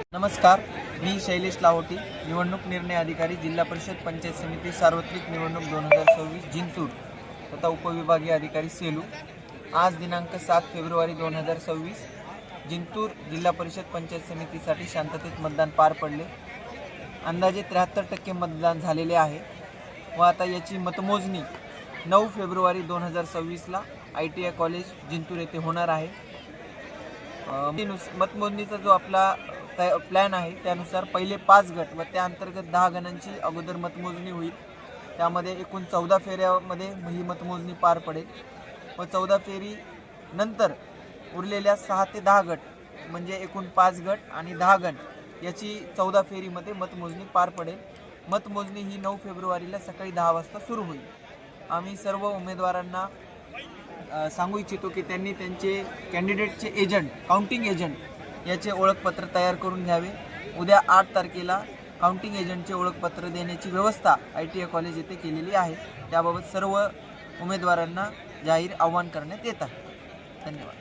नमस्कार मी शैलेश लाहोटी निवडणूक निर्णय अधिकारी जिल्हा परिषद पंचायत समिती सार्वत्रिक निवडणूक दोन हजार सव्वीस जिंतूर. तथा उपविभागीय अधिकारी सेलू. आज दिनांक सात फेब्रुवारी दोन हजार सव्वीस जिंतूर जिल्हा परिषद पंचायत समितीसाठी शांततेत मतदान पार पडले. अंदाजे त्र्याहत्तर टक्के मतदान झालेले आहे. व आता याची मतमोजणी नऊ फेब्रुवारी दोन हजार सव्वीसला I T I college Jintur येथे होणार आहे. मतमोजणीचा जो आपला प्लॅन आहे त्यानुसार पहिले पाच गट व त्या अंतर्गत दहा गणांची अगोदर मतमोजणी होईल. त्यामध्ये एकूण चौदा फेऱ्यामध्ये ही मतमोजणी पार पडेल. व चौदा फेरी नंतर उरलेल्या सहा ते दहा गट म्हणजे एकूण पाच गट आणि दहा गण याची चौदा फेरीमध्ये मतमोजणी पार पडेल. मतमोजणी ही नऊ फेब्रुवारीला सकाळी दहा वाजता सुरू होईल. आम्ही सर्व उमेदवारांना सांगू इच्छितो की त्यांनी त्यांचे कॅन्डिडेटचे एजंट काउंटिंग एजंट याचे ओळखपत्र तयार करून घ्यावे. उद्या आठ तारखेला काउंटिंग एजंटचे ओळखपत्र देण्याची व्यवस्था आय टी आय कॉलेज येथे केलेली आहे. त्याबाबत सर्व उमेदवारांना जाहीर आव्हान करण्यात येत आहे. धन्यवाद.